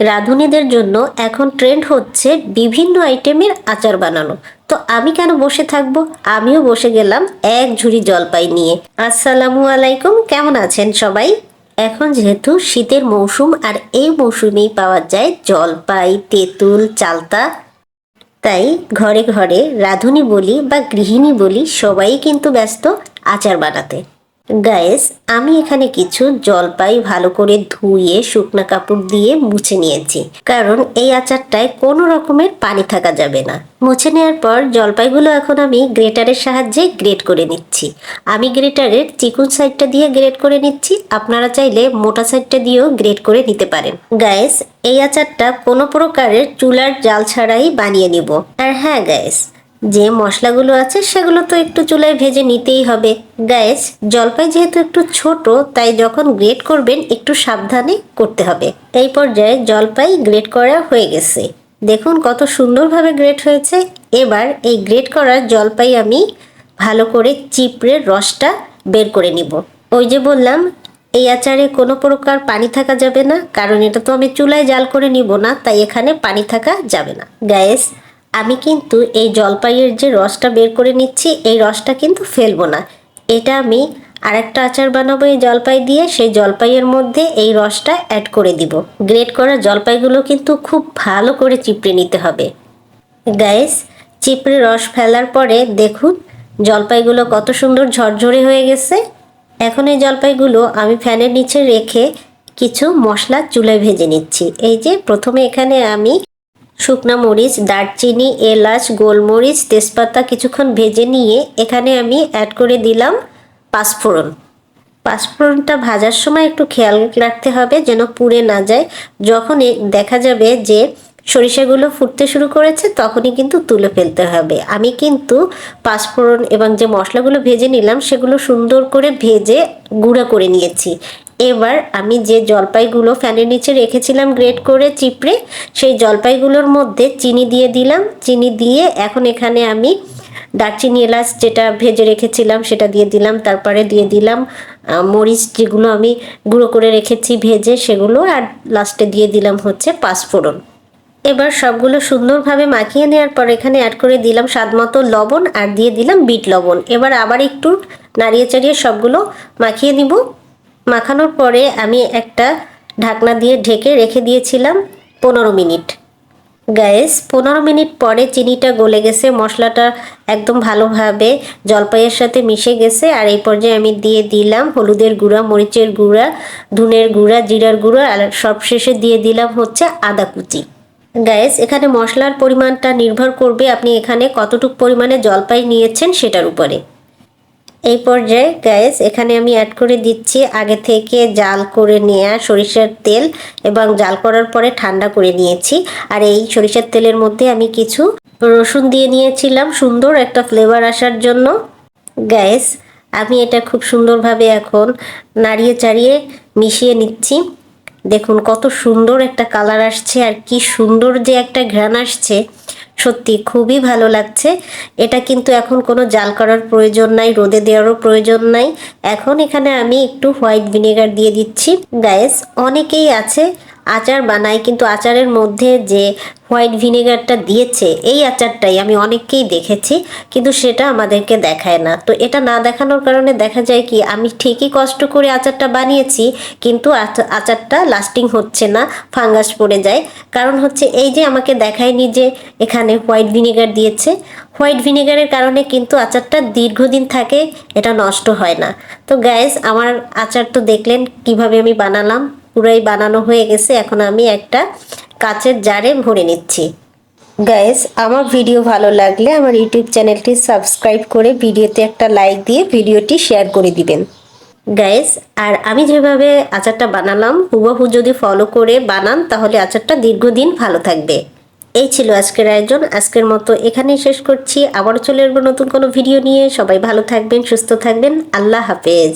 রাঁধুনিদের জন্য এখন ট্রেন্ড হচ্ছে বিভিন্ন আইটেমের আচার বানানো। তো আমি কেন বসে থাকব? আমিও বসে গেলাম এক ঝুড়ি জলপাই নিয়ে। আসসালামু আলাইকুম, কেমন আছেন সবাই? এখন যেহেতু শীতের মৌসুম আর এই মৌসুমেই পাওয়া যায় জলপাই, তেঁতুল, চালতা। তাই ঘরে ঘরে রাঁধুনি বলি বা গৃহিণী বলি সবাই কিন্তু ব্যস্ত আচার বানাতে। গায়েস আমি এখানে কিছু জলপাই ভালো করে ধুয়ে শুকনো কাপড় দিয়ে মুছে নিয়েছি। কারণ এই আচারটায় কোনো রকমের পানি থাকা যাবে না। মুছে নেওয়ার পর জলপাইগুলো এখন আমি গ্রেটারের সাহায্যে গ্রেট করে নিচ্ছি। আমি গ্রেটারের চিকুন সাইডটা দিয়ে গ্রেট করে নিচ্ছি। আপনারা চাইলে মোটা সাইডটা দিয়েও গ্রেট করে নিতে পারেন। গায়েস এই আচারটা কোনো প্রকারের চুলার জাল ছাড়াই বানিয়ে নিব। আর হ্যাঁ গায়েস যে মশলাগুলো আছে সেগুলো তো একটু চুলায় ভেজে নিতেই হবে। গ্যাস, জলপাই যেহেতু একটু ছোট, তাই যখন গ্রেট করবেন একটু সাবধানে করতে হবে। এই পর্যায়ে জলপাই গ্রেট করা হয়ে গেছে। দেখুন কত সুন্দরভাবে গ্রেট হয়েছে। এবার এই গ্রেট করা জলপাই আমি ভালো করে চিপড়ে রসটা বের করে নিব। ওই যে বললাম, এই আচারে কোনো প্রকার পানি থাকা যাবে না, কারণ এটা তো আমি চুলায় জাল করে নিব না, তাই এখানে পানি থাকা যাবে না। গ্যাস আমি কিন্তু এই জলপাইয়ের যে রসটা বের করে নিচ্ছি, এই রসটা কিন্তু ফেলব না। এটা আমি আরেকটা আচার বানাবো এই জলপাই দিয়ে, সেই জলপাইয়ের মধ্যে এই রসটা অ্যাড করে দিব। গ্রেট করা জলপাইগুলো কিন্তু খুব ভালো করে চিপড়ে নিতে হবে। গাইস চিপড়ে রস ফেলার পরে দেখুন, জলপাইগুলো কত সুন্দর ঝরঝরে হয়ে গেছে। এখন এই জলপাইগুলো আমি ফ্যানের নিচে রেখে কিছু মশলা চুলায় ভেজে নিচ্ছি। এই যে প্রথমে এখানে আমি শুকনা মরিচ, দারচিনি, এলাচ, গোলমরিচ, তেজপাতা কিছুক্ষণ ভেজে নিয়ে এখানে আমি অ্যাড করে দিলাম পাঁচফোড়ন। পাঁচফোড়নটা ভাজার সময় একটু খেয়াল রাখতে হবে যেন পুড়ে না যায়। যখন দেখা যাবে যে সরিষাগুলো ফুটতে শুরু করেছে, তখনই কিন্তু তুলে ফেলতে হবে। আমি কিন্তু পাঁচফোড়ন এবং যে মশলাগুলো ভেজে নিলাম, সেগুলো সুন্দর করে ভেজে গুঁড়া করে নিয়েছি। এবার আমি যে জলপাইগুলো ফ্যানের নিচে রেখেছিলাম গ্রেট করে চিপড়ে, সেই জলপাইগুলোর মধ্যে চিনি দিয়ে দিলাম। চিনি দিয়ে এখন এখানে আমি দারচিনি এলাচ যেটা ভেজে রেখেছিলাম সেটা দিয়ে দিলাম। তারপরে দিয়ে দিলাম মরিচ যেগুলো আমি গুঁড়ো করে রেখেছি ভেজে সেগুলো, আর লাস্টে দিয়ে দিলাম হচ্ছে পাঁচফোড়ন। এবার সবগুলো সুন্দরভাবে মাখিয়ে নেওয়ার পর এখানে অ্যাড করে দিলাম স্বাদ মতো লবণ, আর দিয়ে দিলাম বিট লবণ। এবার আবার একটু নাড়িয়ে চাড়িয়ে সবগুলো মাখিয়ে নিব। মাখানোর পরে আমি একটা ঢাকনা দিয়ে ঢেকে রেখে দিয়েছিলাম পনেরো মিনিট। গ্যাস, পনেরো মিনিট পরে চিনিটা গলে গেছে, মশলাটা একদম ভালোভাবে জলপাইয়ের সাথে মিশে গেছে আর এই পর্যায়ে আমি দিয়ে দিলাম হলুদের গুঁড়া, মরিচের গুঁড়া, ধুনের গুঁড়া, জিরার গুঁড়া আর সবশেষে দিয়ে দিলাম হচ্ছে আদা কুচি। গ্যাস, এখানে মশলার পরিমাণটা নির্ভর করবে আপনি এখানে কতটুকু পরিমাণে জলপাই নিয়েছেন সেটার উপরে। এই পর্যায়ে গ্যাস এখানে আমি অ্যাড করে দিচ্ছি আগে থেকে জাল করে নেওয়া সরিষার তেল এবং জাল করার পরে ঠান্ডা করে নিয়েছি। আর এই সরিষার তেলের মধ্যে আমি কিছু রসুন দিয়ে নিয়েছিলাম, সুন্দর একটা ফ্লেভার আসার জন্য। গ্যাস আমি এটা খুব সুন্দরভাবে এখন নাড়িয়ে চাড়িয়ে মিশিয়ে নিচ্ছি। দেখুন কত সুন্দর একটা কালার আসছে আর কি সুন্দর যে একটা ঘ্রাণ আসছে। সত্যি খুবই ভালো লাগছে। এটা কিন্তু এখন কোনো জাল করার প্রয়োজন নাই, রোদে দেওয়ারও প্রয়োজন নাই। এখন এখানে আমি একটু হোয়াইট ভিনেগার দিয়ে দিচ্ছি। গ্যাস, অনেকেই আছে আচার বানাই, কিন্তু আচারের মধ্যে যে হোয়াইট ভিনেগারটা দিয়েছে, এই আচারটাই আমি অনেককেই দেখেছি, কিন্তু সেটা আমাদেরকে দেখায় না। তো এটা না দেখানোর কারণে দেখা যায় কি, আমি ঠিকই কষ্ট করে আচারটা বানিয়েছি, কিন্তু আচ- আচারটা লাস্টিং হচ্ছে না ফাঙ্গাস পড়ে যায়। কারণ হচ্ছে এই যে আমাকে দেখায়নি যে এখানে হোয়াইট ভিনেগার দিয়েছে, হোয়াইট ভিনেগারের কারণে কিন্তু আচারটা দীর্ঘদিন থাকে, এটা নষ্ট হয় না। তো গ্যাস আমার আচার তো দেখলেন, কীভাবে আমি বানালাম পুরাই বানানো হয়ে গেছে। এখন আমি একটা কাচের জারে ভরে নিচ্ছি। গাইস আমার ভিডিও ভালো লাগলে আমার ইউটিউব চ্যানেলটি সাবস্ক্রাইব করে ভিডিওতে একটা লাইক দিয়ে ভিডিওটি শেয়ার করে দিবেন। গাইস আর আমি যেভাবে আচারটা বানালাম, হুবহু যদি ফলো করে বানান, তাহলে আচারটা দীর্ঘদিন ভালো থাকবে। এই ছিল আজকের আয়োজন। আজকের মতো এখানেই শেষ করছি। আবারও চলে আসব নতুন কোনো ভিডিও নিয়ে। সবাই ভালো থাকবেন, সুস্থ থাকবেন। আল্লাহ হাফেজ।